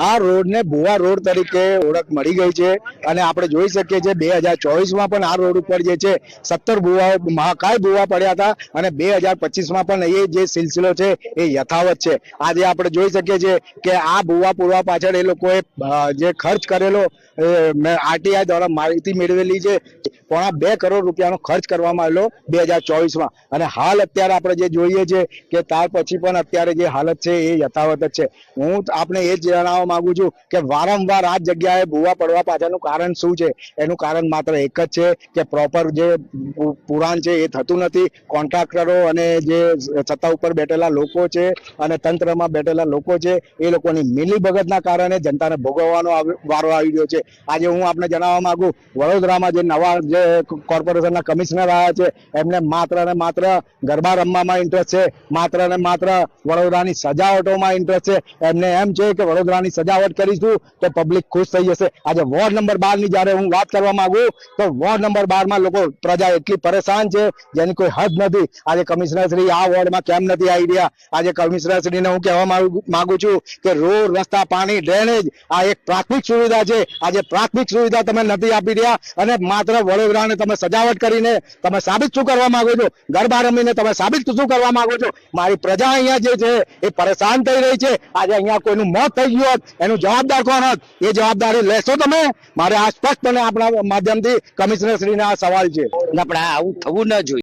આ રોડને ભુવા રોડ તરીકે ઓળખ મળી ગઈ છે અને આપણે જોઈ શકીએ છીએ બે હજાર ચોવીસમાં પણ આ રોડ ઉપર જે છે, સત્તર ભુવાઓ, મહાકાય ભુવા પડ્યા હતા અને બે હજાર પચીસમાં પણ એ જે સિલસિલો છે, એ યથાવત છે. આજે આપણે જોઈ શકીએ છીએ કે આ ભુવા પૂરવા પાછળ એ લોકોએ જે ખર્ચ કરેલો આરટીઆઈ દ્વારા માહિતી મેળવેલી છે, પોણા બે કરોડ રૂપિયાનો ખર્ચ કરવામાં આવેલો બે હજાર ચોવીસમાં. અને હાલ અત્યારે આપણે જે જોઈએ છે કે ત્યાર પછી પણ અત્યારે જે હાલત છે એ યથાવત જ છે. હું આપણે એ જ જણાવવા માંગુ છું કે વારંવાર આ જગ્યાએ ભૂવા પડવા પાછળનું કારણ શું છે? એનું કારણ માત્ર એક જ છે કે પ્રોપર જે પુરાણ છે એ થતું નથી. કોન્ટ્રાક્ટરો અને જે સત્તા ઉપર બેઠેલા લોકો છે અને તંત્રમાં બેઠેલા લોકો છે, એ લોકોની મિલીભગતના કારણે જનતાને ભોગવવાનો વારો આવી રહ્યો છે. આજે હું આપને જણાવવા માંગુ, વડોદરામાં જે નવા જે કોર્પોરેશનના કમિશનર આવ્યા છે, એમને માત્ર ને માત્ર ગરબા રમવામાં ઇન્ટરેસ્ટ છે. માત્ર ને માત્ર વડોદરાની સજાવટોમાં ઇન્ટરેસ્ટ છે. એમને એમ છે કે વડોદરાની સજાવટ કરીશું તો પબ્લિક ખુશ થઈ જશે. આજે વોર્ડ નંબર બારની જયારે હું વાત કરવા માંગુ, તો વોર્ડ નંબર બારમાં લોકો પ્રજા એટલી પરેશાન છે, જેની કોઈ હદ નથી. આજે કમિશનર શ્રી આ વોર્ડમાં કેમ નથી આવી રહ્યા? આજે કમિશનર શ્રીને હું કહેવા માંગુ છું કે રોડ, રસ્તા, પાણી ડ્રેનેજ આ એક પ્રાથમિક સુવિધા છે. આજે પ્રાથમિક સુવિધા તમે નથી આપી રહ્યા અને માત્ર વડોદરાને તમે સજાવટ કરીને તમે સાબિત શું કરવા માંગો છો? ગરબા રમીને તમે સાબિત શું કરવા માંગો છો? મારી પ્રજા અહીંયા જે છે, એ પરેશાન થઈ રહી છે. આજે અહીંયા કોઈનું મોત થઈ ગયું હોત એનું જવાબદાર કોણ હોત એ જવાબદારી લેશો તમે? મારે આ સ્પષ્ટપણે આપણા માધ્યમથી કમિશનર શ્રીને આ સવાલ છે. આપણે આવું થવું ન જોઈએ.